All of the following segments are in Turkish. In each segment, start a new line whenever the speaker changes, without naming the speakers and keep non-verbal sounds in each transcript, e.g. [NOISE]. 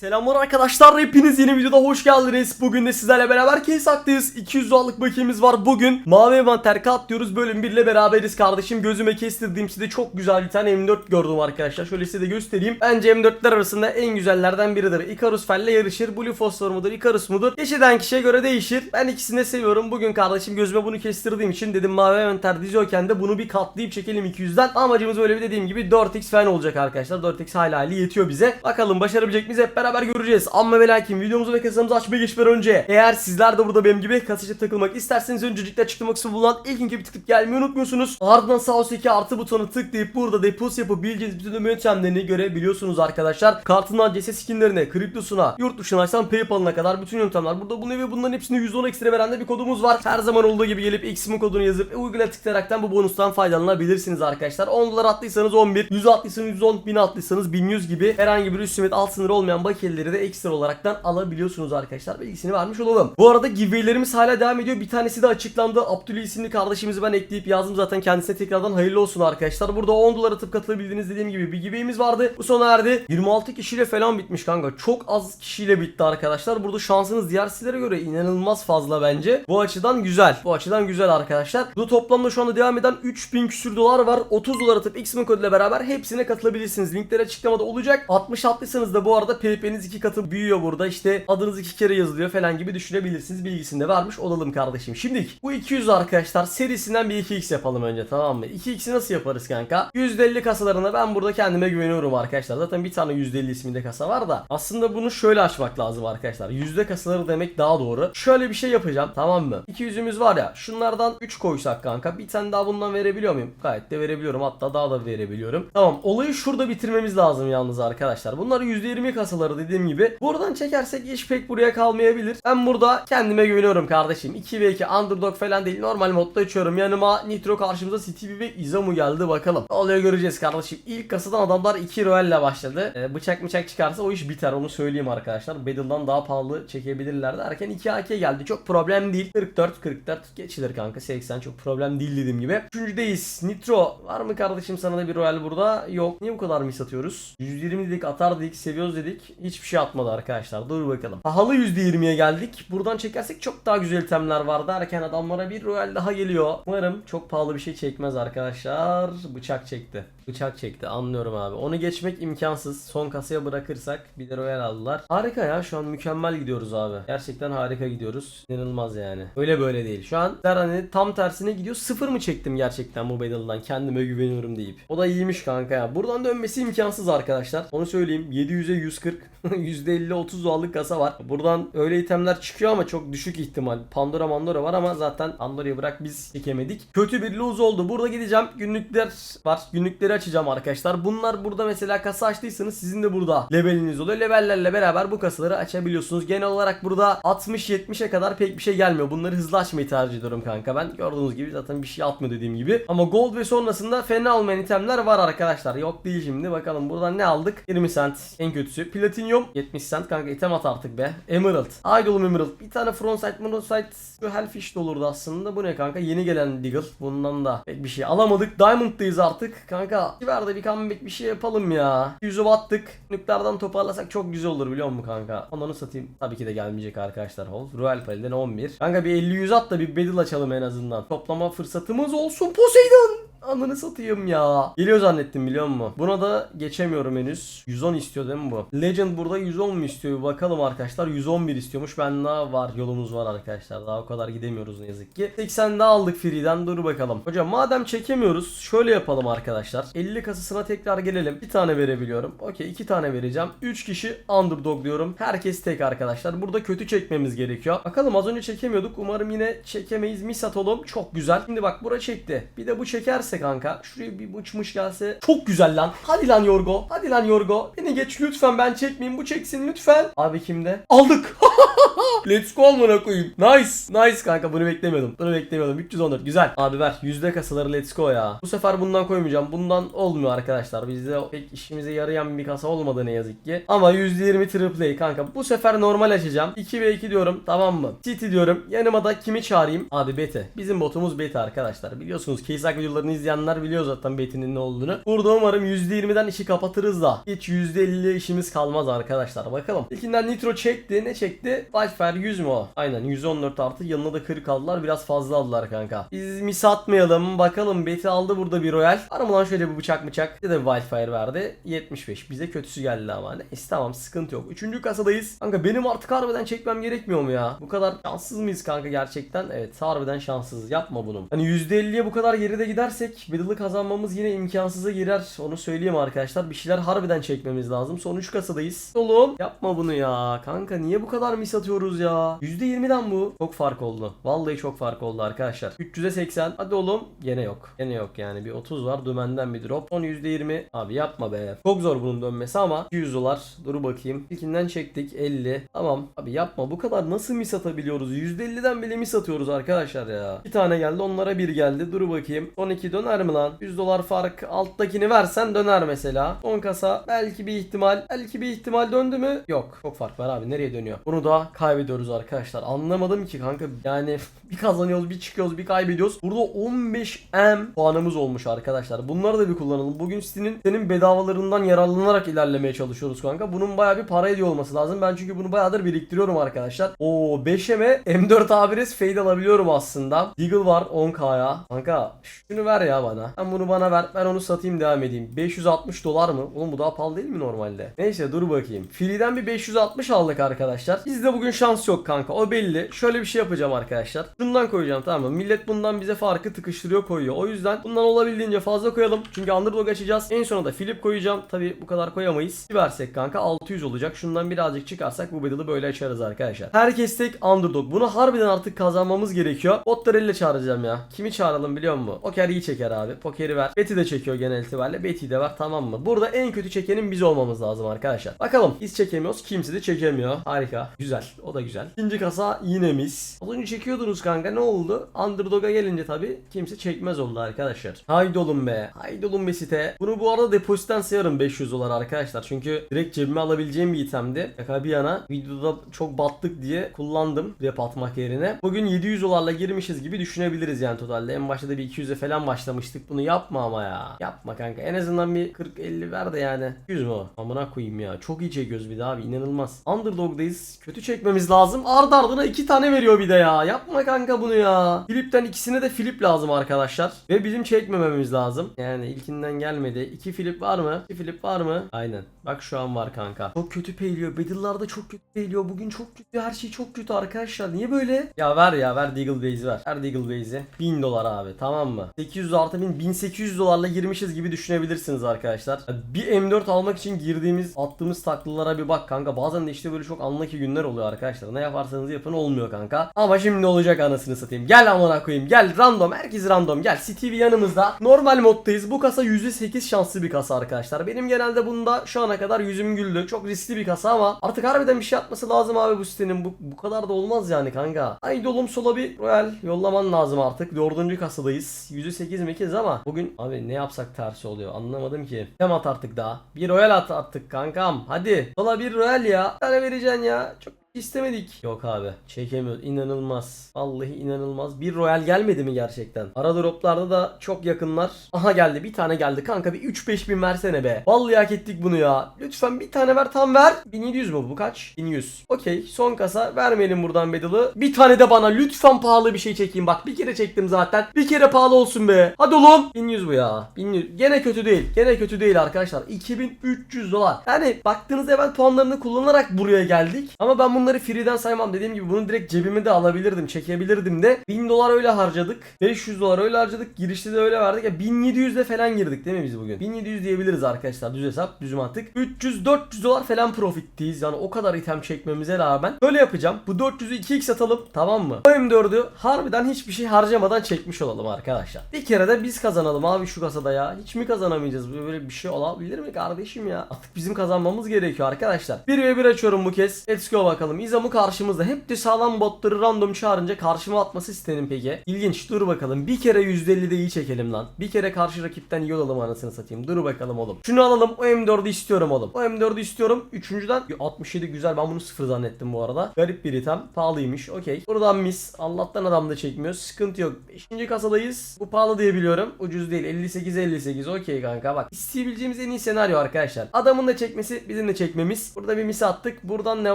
Selamlar arkadaşlar hepiniz yeni videoda hoş geldiniz. Bugün de sizlerle beraber case haktayız. 200 dolarlık bakiyemiz var bugün. Mavi envanter kat diyoruz. Bölüm 1 ile beraberiz kardeşim. Gözüme kestirdiğim size çok güzel bir tane M4 gördüm arkadaşlar. Şöyle size de göstereyim. Bence M4'ler arasında en güzellerden biridir. Icarus Fell'le yarışır. Blue Phosphor mudur Icarus mudur? Geçeden kişiye göre değişir. Ben ikisini de seviyorum. Bugün kardeşim gözüme bunu kestirdiğim için dedim mavi envanter diziyorken de bunu bir katlayıp çekelim 200'den. Amacımız böyle bir dediğim gibi 4x falan olacak arkadaşlar. 4x hala hali yetiyor bize. Bakalım başarabilecek miyiz hep göreceğiz. Amma ve lakin videomuzu ve kasamızı açmaya geçmeden önce eğer sizler de burada benim gibi kasaya takılmak isterseniz öncelikle açıklama kısmı bulunan ilk linke bir tıklayıp gelmeyi unutmuyorsunuz. Ardından sağ üstteki artı butonu tıklayıp burada depos yapıp bileceğiniz bütün ödeme yöntemlerini görebiliyorsunuz arkadaşlar. Kartından CS skinlerine, kriptosuna, yurt dışına açsan Paypal'ına kadar bütün yöntemler burada bulunuyor ve bunların hepsine 110 ekstra veren de bir kodumuz var. Her zaman olduğu gibi gelip X'min kodunu yazıp e, uygula tıklayaraktan bu bonustan faydalanabilirsiniz arkadaşlar. 10 dolar attıysanız 11, 100 attıysanız 110, 1000 attıysanız 1100 gibi herhangi bir üst limit alt sınır olmayan bakiyeleri de ekstra olaraktan alabiliyorsunuz arkadaşlar. Bilgisini vermiş olalım. Bu arada giveaway'lerimiz hala devam ediyor. Bir tanesi de açıklandı. Abdülü isimli kardeşimizi ben ekleyip yazdım zaten kendisine tekrardan hayırlı olsun arkadaşlar. Burada 10 dolar atıp katılabildiğiniz dediğim gibi bir giveaway'imiz vardı. Bu sona erdi. 26 kişiyle falan bitmiş kanka. Çok az kişiyle bitti arkadaşlar. Burada şansınız diğer sitelere göre inanılmaz fazla bence. Bu açıdan güzel. Bu açıdan güzel arkadaşlar. Bu toplamda şu anda devam eden 3000 küsür dolar var. 30 dolar atıp Xmin koduyla beraber hepsine katılabilirsiniz. Linkler açıklamada olacak. 60 attıysanız da bu arada PP'niz iki katı büyüyor burada. İşte adınız iki kere yazılıyor falan gibi düşünebilirsiniz. Bilgisini de vermiş olalım kardeşim. Şimdi bu 200 arkadaşlar serisinden bir 2x yapalım önce tamam mı? 2x'i nasıl yaparız kanka? %50 kasalarına ben burada kendime güveniyorum arkadaşlar. Zaten bir tane %50 isminde kasa var da. Aslında bunu şöyle açmak lazım arkadaşlar. Yüzde kasaları demek daha doğru. Şöyle bir şey yapacağım tamam mı? 200'ümüz var ya şunlardan 3 koysak kanka. Bir tane daha bundan verebiliyor muyum? Gayet de verebiliyorum. Hatta daha da verebiliyorum. Tamam olayı şurada bitirmemiz lazım yalnız arkadaşlar. Bunlar %20 kasaları dediğim gibi. Buradan çekersek iş pek buraya kalmayabilir. Ben burada kendime güveniyorum kardeşim. 2 ve 2 underdog falan değil. Normal modda açıyorum. Yanıma Nitro karşımıza Stevie ve Izamu geldi bakalım. Ne oluyor göreceğiz kardeşim. İlk kasadan adamlar 2 Royal ile başladı. Ee, bıçak bıçak çıkarsa o iş biter onu söyleyeyim arkadaşlar. Battle'dan daha pahalı çekebilirler derken 2 AK geldi. Çok problem değil. 44 44 geçilir kanka. 80 çok problem değil dediğim gibi. Üçüncüdeyiz. Nitro var mı kardeşim sana da bir Royal burada? Yok. Niye bu kadar mis atıyoruz? 120 dedik atar dedik seviyoruz dedik. Hiçbir şey atmadı arkadaşlar. Dur bakalım. Pahalı %20'ye geldik. Buradan çekersek çok daha güzel itemler var derken adamlara bir Royal daha geliyor. Umarım çok pahalı bir şey çekmez arkadaşlar. Bıçak çekti. Bıçak çekti anlıyorum abi. Onu geçmek imkansız. Son kasaya bırakırsak bir de Royal aldılar. Harika ya şu an mükemmel gidiyoruz abi. Gerçekten harika gidiyoruz. İnanılmaz yani. Öyle böyle değil. Şu an hani tam tersine gidiyor. Sıfır mı çektim gerçekten bu Battle'dan kendime güveniyorum deyip. O da iyiymiş kanka ya. Buradan dönmesi imkansız arkadaşlar. Onu söyleyeyim. 700'e 140. %50-30 dolarlık kasa var. Buradan öyle itemler çıkıyor ama çok düşük ihtimal. Pandora Mandora var ama zaten Pandora'yı bırak biz çekemedik. Kötü bir lose oldu. Burada gideceğim. Günlükler var. Günlükleri açacağım arkadaşlar. Bunlar burada mesela kasa açtıysanız sizin de burada leveliniz oluyor. Levellerle beraber bu kasaları açabiliyorsunuz. Genel olarak burada 60-70'e kadar pek bir şey gelmiyor. Bunları hızlı açmayı tercih ediyorum kanka ben. Gördüğünüz gibi zaten bir şey atmıyor dediğim gibi. Ama gold ve sonrasında fena olmayan itemler var arkadaşlar. Yok değil şimdi. Bakalım buradan ne aldık? 20 cent en kötüsü. Platinum 70 cent kanka item at artık be. Emerald. Haydi Emerald. Bir tane frontside frontside hellfish de olurdu aslında. Bu ne kanka? Yeni gelen Deagle. Bundan da pek bir şey alamadık. Diamond'dayız artık. Kanka ver de bir comeback bir şey yapalım ya. Yüzü battık. Nükleerden toparlasak çok güzel olur biliyor musun kanka? Onu satayım. Tabii ki de gelmeyecek arkadaşlar. Hol. Royal Pale'den 11. Kanka bir 50-100 at da bir battle açalım en azından. Toplama fırsatımız olsun Poseidon. Ananı satayım ya. Geliyor zannettim biliyor musun? Buna da geçemiyorum henüz. 110 istiyor değil mi bu? Legend burada 110 mu istiyor? Bakalım arkadaşlar. 111 istiyormuş. Ben daha var. Yolumuz var arkadaşlar. Daha o kadar gidemiyoruz ne yazık ki. 80 daha aldık free'den. Dur bakalım. Hocam madem çekemiyoruz. Şöyle yapalım arkadaşlar. 50 kasasına tekrar gelelim. Bir tane verebiliyorum. Okey 2 tane vereceğim. 3 kişi underdog diyorum. Herkes tek arkadaşlar. Burada kötü çekmemiz gerekiyor. Bakalım az önce çekemiyorduk. Umarım yine çekemeyiz. Mis atalım. Çok güzel. Şimdi bak bura çekti. Bir de bu çekerse kanka. Şuraya bir bıçmış gelse. Çok güzel lan. Hadi lan Yorgo. Hadi lan Yorgo. Beni geç lütfen ben çekmeyeyim. Bu çeksin lütfen. Abi kimde? Aldık. [LAUGHS] Let's go amına koyayım. Nice. Nice kanka bunu beklemiyordum. Bunu beklemiyordum. 314 güzel. Abi ver. Yüzde kasaları let's go ya. Bu sefer bundan koymayacağım. Bundan olmuyor arkadaşlar. Bizde pek işimize yarayan bir kasa olmadı ne yazık ki. Ama %20 triple kanka. Bu sefer normal açacağım. 2 ve 2 diyorum. Tamam mı? City diyorum. Yanıma da kimi çağırayım? Abi Bete. Bizim botumuz Bete arkadaşlar. Biliyorsunuz Keysak videolarını izleyin. İzleyenler biliyor zaten betinin ne olduğunu. Burada umarım %20'den işi kapatırız da hiç %50 işimiz kalmaz arkadaşlar. Bakalım. İlkinden Nitro çekti. Ne çekti? Wildfire 100 mü o? Aynen 114 artı. Yanına da 40 aldılar. Biraz fazla aldılar kanka. Biz mis atmayalım. Bakalım Beti aldı burada bir royal. Lan şöyle bir bıçak bıçak? Bir de Wildfire verdi. 75. Bize kötüsü geldi ama. Neyse tamam sıkıntı yok. Üçüncü kasadayız. Kanka benim artık harbiden çekmem gerekmiyor mu ya? Bu kadar şanssız mıyız kanka gerçekten? Evet harbiden şanssızız. Yapma bunu. Hani %50'ye bu kadar geride gidersek Middle'ı kazanmamız yine imkansıza girer. Onu söyleyeyim arkadaşlar. Bir şeyler harbiden çekmemiz lazım. Son 3 kasadayız. Oğlum yapma bunu ya. Kanka niye bu kadar mis atıyoruz ya? %20'den bu. Çok fark oldu. Vallahi çok fark oldu arkadaşlar. 300'e 80. Hadi oğlum. Gene yok. Gene yok yani. Bir 30 var. Dümenden bir drop. Son %20. Abi yapma be. Çok zor bunun dönmesi ama 200 dolar. Dur bakayım. İlkinden çektik. 50. Tamam. Abi yapma. Bu kadar nasıl mis atabiliyoruz? %50'den bile mis atıyoruz arkadaşlar ya. Bir tane geldi. Onlara bir geldi. Dur bakayım. Son 2 döner mi lan? 100 dolar fark. Alttakini versen döner mesela. Son kasa. Belki bir ihtimal. Belki bir ihtimal döndü mü? Yok. Çok fark var abi. Nereye dönüyor? Bunu da kaybediyoruz arkadaşlar. Anlamadım ki kanka. Yani [LAUGHS] bir kazanıyoruz, bir çıkıyoruz, bir kaybediyoruz. Burada 15M puanımız olmuş arkadaşlar. Bunları da bir kullanalım. Bugün Steam'in senin bedavalarından yararlanarak ilerlemeye çalışıyoruz kanka. Bunun bayağı bir para ediyor olması lazım. Ben çünkü bunu bayağıdır biriktiriyorum arkadaşlar. Oo 5M'e M4 A1S fade alabiliyorum aslında. Deagle var 10K'ya. Kanka şunu ver ya bana. Sen bunu bana ver. Ben onu satayım devam edeyim. 560 dolar mı? Oğlum bu daha pahalı değil mi normalde? Neyse dur bakayım. Free'den bir 560 aldık arkadaşlar. Bizde bugün şans yok kanka. O belli. Şöyle bir şey yapacağım arkadaşlar. Şundan koyacağım tamam mı? Millet bundan bize farkı tıkıştırıyor koyuyor. O yüzden bundan olabildiğince fazla koyalım. Çünkü underdog açacağız. En sona da Philip koyacağım. Tabi bu kadar koyamayız. Bir versek kanka 600 olacak. Şundan birazcık çıkarsak bu bedel'i böyle açarız arkadaşlar. Herkes tek underdog. Bunu harbiden artık kazanmamız gerekiyor. Botları elle çağıracağım ya. Kimi çağıralım biliyor musun? Poker iyi çeker abi. Pokeri ver. Betty de çekiyor genel itibariyle. Betty'yi de ver tamam mı? Burada en kötü çekenin biz olmamız lazım arkadaşlar. Bakalım biz çekemiyoruz. Kimse de çekemiyor. Harika. Güzel. O da güzel. İkinci kasa yine mis. Az önce çekiyordunuz kanka ne oldu? Underdog'a gelince tabi kimse çekmez oldu arkadaşlar. Haydi olun be. Haydi olun be site. Bunu bu arada depozitten sayarım 500 dolar arkadaşlar. Çünkü direkt cebime alabileceğim bir itemdi. Şaka bir yana videoda çok battık diye kullandım rep atmak yerine. Bugün 700 dolarla girmişiz gibi düşünebiliriz yani totalde. En başta da bir 200'e falan başlamıştık. Bunu yapma ama ya. Yapma kanka. En azından bir 40-50 ver de yani. 100 mü o? Amına koyayım ya. Çok iyi çekiyoruz bir daha abi. inanılmaz. Underdog'dayız. Kötü çekmemiz lazım. Ardı ardına iki tane veriyor bir de ya. Yapma kanka bunu ya. Filip'ten ikisine de Filip lazım arkadaşlar. Ve bizim çekmememiz lazım. Yani ilkinden gelmedi. İki Filip var mı? İki Filip var mı? Aynen. Bak şu an var kanka. Çok kötü peyliyor. Battle'larda çok kötü peyliyor. Bugün çok kötü. Her şey çok kötü arkadaşlar. Niye böyle? Ya ver ya ver Deagle Base'i ver. Ver Deagle Base'i. 1000 dolar abi tamam mı? 800 artı 1000 1800 dolarla girmişiz gibi düşünebilirsiniz arkadaşlar. Bir M4 almak için girdiğimiz attığımız taklalara bir bak kanka. Bazen de işte böyle çok anlaki günler oluyor arkadaşlar. Ne yaparsanız yapın olmuyor kanka. Ama şimdi olacak anasını satayım. Gel amına koyayım. Gel random. Herkes random. Gel. Steve yanımızda. Normal moddayız. Bu kasa %8 şanslı bir kasa arkadaşlar. Benim genelde bunda şu ana kadar yüzüm güldü. Çok riskli bir kasa ama artık harbiden bir şey atması lazım abi bu sitenin. Bu, bu kadar da olmaz yani kanka. Haydi oğlum sola bir royal yollaman lazım artık. Dördüncü kasadayız. %8 mekiz ama bugün abi ne yapsak tersi oluyor. Anlamadım ki. Hem at artık daha. Bir royal at attık kankam. Hadi. Sola bir royal ya. Bir tane vereceksin ya. Çok İstemedik. Yok abi. Çekemiyoruz. İnanılmaz. Vallahi inanılmaz. Bir royal gelmedi mi gerçekten? Ara droplarda da çok yakınlar. Aha geldi. Bir tane geldi. Kanka bir 3-5 bin versene be. Vallahi hak ettik bunu ya. Lütfen bir tane ver. Tam ver. 1700 mu bu kaç? 1100. Okey. Son kasa. Vermeyelim buradan bedalı. Bir tane de bana lütfen pahalı bir şey çekeyim. Bak bir kere çektim zaten. Bir kere pahalı olsun be. Hadi oğlum. 1100 bu ya. 1100. Gene kötü değil. Gene kötü değil arkadaşlar. 2300 dolar. Yani baktığınızda event puanlarını kullanarak buraya geldik. Ama ben bunları free'den saymam. Dediğim gibi bunu direkt cebime de alabilirdim. Çekebilirdim de. 1000 dolar öyle harcadık. 500 dolar öyle harcadık. Girişte de öyle verdik. Ya 1700 de falan girdik değil mi biz bugün? 1700 diyebiliriz arkadaşlar. Düz hesap, düz mantık. 300-400 dolar falan profitteyiz. Yani o kadar item çekmemize rağmen. Böyle yapacağım. Bu 400'ü 2x atalım. Tamam mı? Bu M4'ü harbiden hiçbir şey harcamadan çekmiş olalım arkadaşlar. Bir kere de biz kazanalım abi şu kasada ya. Hiç mi kazanamayacağız? Böyle bir şey olabilir mi kardeşim ya? Artık bizim kazanmamız gerekiyor arkadaşlar. 1 ve 1 açıyorum bu kez. Let's go bakalım. Bakalım. İzamu karşımızda. Hep de sağlam botları random çağırınca karşıma atması isterim peki. İlginç dur bakalım. Bir kere %50'de iyi çekelim lan. Bir kere karşı rakipten iyi olalım anasını satayım. Dur bakalım oğlum. Şunu alalım. O M4'ü istiyorum oğlum. O M4'ü istiyorum. Üçüncüden 67 güzel. Ben bunu sıfır zannettim bu arada. Garip bir item. Pahalıymış. Okey. Buradan mis. Allah'tan adam da çekmiyor. Sıkıntı yok. Beşinci kasadayız. Bu pahalı diye biliyorum. Ucuz değil. 58-58. Okey kanka bak. İsteyebileceğimiz en iyi senaryo arkadaşlar. Adamın da çekmesi bizim de çekmemiz. Burada bir mis attık. Buradan ne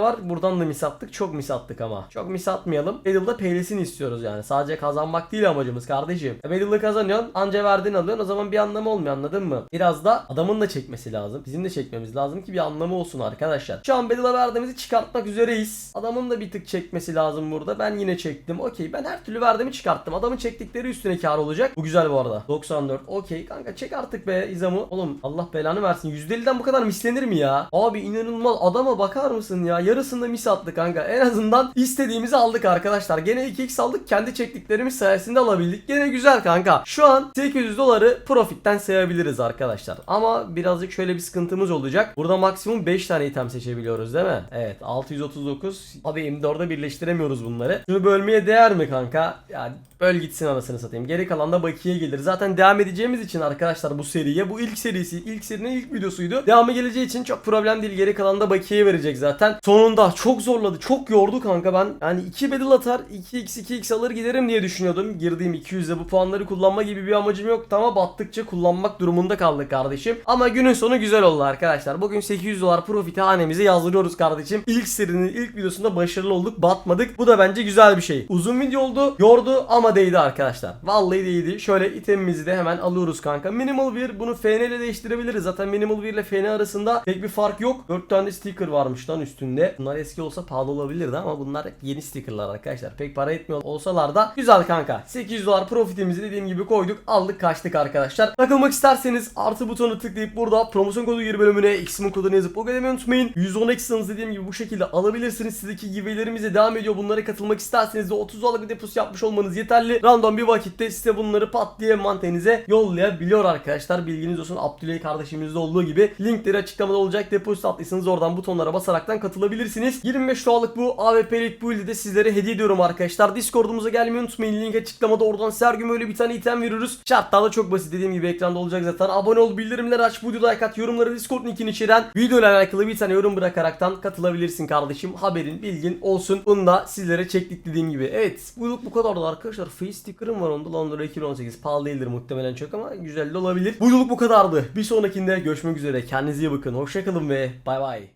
var? Buradan da mis attık. Çok mis attık ama. Çok mis atmayalım. Battle'da peylisini istiyoruz yani. Sadece kazanmak değil amacımız kardeşim. E, Battle'da kazanıyorsun. Anca verdiğini alıyorsun. O zaman bir anlamı olmuyor anladın mı? Biraz da adamın da çekmesi lazım. Bizim de çekmemiz lazım ki bir anlamı olsun arkadaşlar. Şu an Battle'a verdiğimizi çıkartmak üzereyiz. Adamın da bir tık çekmesi lazım burada. Ben yine çektim. Okey ben her türlü verdiğimi çıkarttım. Adamın çektikleri üstüne kar olacak. Bu güzel bu arada. 94. Okey kanka çek artık be İzam'ı. Oğlum Allah belanı versin. %50'den bu kadar mislenir mi ya? Abi inanılmaz. Adama bakar mısın ya? Yarısında mis attı kanka. En azından istediğimizi aldık arkadaşlar. Gene 2x aldık. Kendi çektiklerimiz sayesinde alabildik. Gene güzel kanka. Şu an 800 doları profitten sayabiliriz arkadaşlar. Ama birazcık şöyle bir sıkıntımız olacak. Burada maksimum 5 tane item seçebiliyoruz değil mi? Evet 639. Abi M4'de birleştiremiyoruz bunları. Şunu bölmeye değer mi kanka? Yani böl gitsin anasını satayım. Geri kalan da bakiye gelir. Zaten devam edeceğimiz için arkadaşlar bu seriye. Bu ilk serisi. ilk serinin ilk videosuydu. Devamı geleceği için çok problem değil. Geri kalan da bakiye verecek zaten. Sonunda çok zorladı. Çok yordu kanka ben. Yani 2 battle atar 2x 2x alır giderim diye düşünüyordum. Girdiğim 200'de bu puanları kullanma gibi bir amacım yoktu ama battıkça kullanmak durumunda kaldık kardeşim. Ama günün sonu güzel oldu arkadaşlar. Bugün 800 dolar profiti hanemize yazdırıyoruz kardeşim. İlk serinin ilk videosunda başarılı olduk. Batmadık. Bu da bence güzel bir şey. Uzun video oldu. Yordu ama değdi arkadaşlar. Vallahi değdi. Şöyle itemimizi de hemen alıyoruz kanka. Minimal bir bunu FN ile değiştirebiliriz. Zaten Minimal 1 ile FN arasında pek bir fark yok. 4 tane sticker varmış lan üstünde. Bunlar eski olsa pahalı olabilirdi ama bunlar yeni stickerlar arkadaşlar. Pek para etmiyor olsalar da güzel kanka. 800 dolar profitimizi dediğim gibi koyduk. Aldık kaçtık arkadaşlar. Takılmak isterseniz artı butonu tıklayıp burada promosyon kodu gir bölümüne X'imin kodunu yazıp o ödemeyi unutmayın. 110 X'iniz dediğim gibi bu şekilde alabilirsiniz. Sizdeki giveaway'lerimize devam ediyor. Bunlara katılmak isterseniz de 30 dolarlık bir deposu yapmış olmanız yeterli. Random bir vakitte size bunları pat diye mantenize yollayabiliyor arkadaşlar. Bilginiz olsun. Abdüley kardeşimizde olduğu gibi linkleri açıklamada olacak. Depozito attıysanız oradan butonlara basaraktan katılabilirsiniz. 25 dolarlık bu AWP'lik build'i de sizlere hediye ediyorum arkadaşlar. Discord'umuza gelmeyi unutmayın. Link açıklamada oradan size her gün böyle bir tane item veriyoruz. Şartlar da çok basit. Dediğim gibi ekranda olacak zaten. Abone ol, bildirimleri aç, video like at, yorumları Discord linkini içeren video ile alakalı bir tane yorum bırakaraktan katılabilirsin kardeşim. Haberin, bilgin olsun. Bunu da sizlere çektik dediğim gibi. Evet, bu bu kadar da arkadaşlar. Face sticker'ım var onda. Londra 2018. Pahalı değildir muhtemelen çok ama güzel de olabilir. Bu bu kadardı. Bir sonrakinde görüşmek üzere. Kendinize iyi bakın. Hoşçakalın ve bay bay.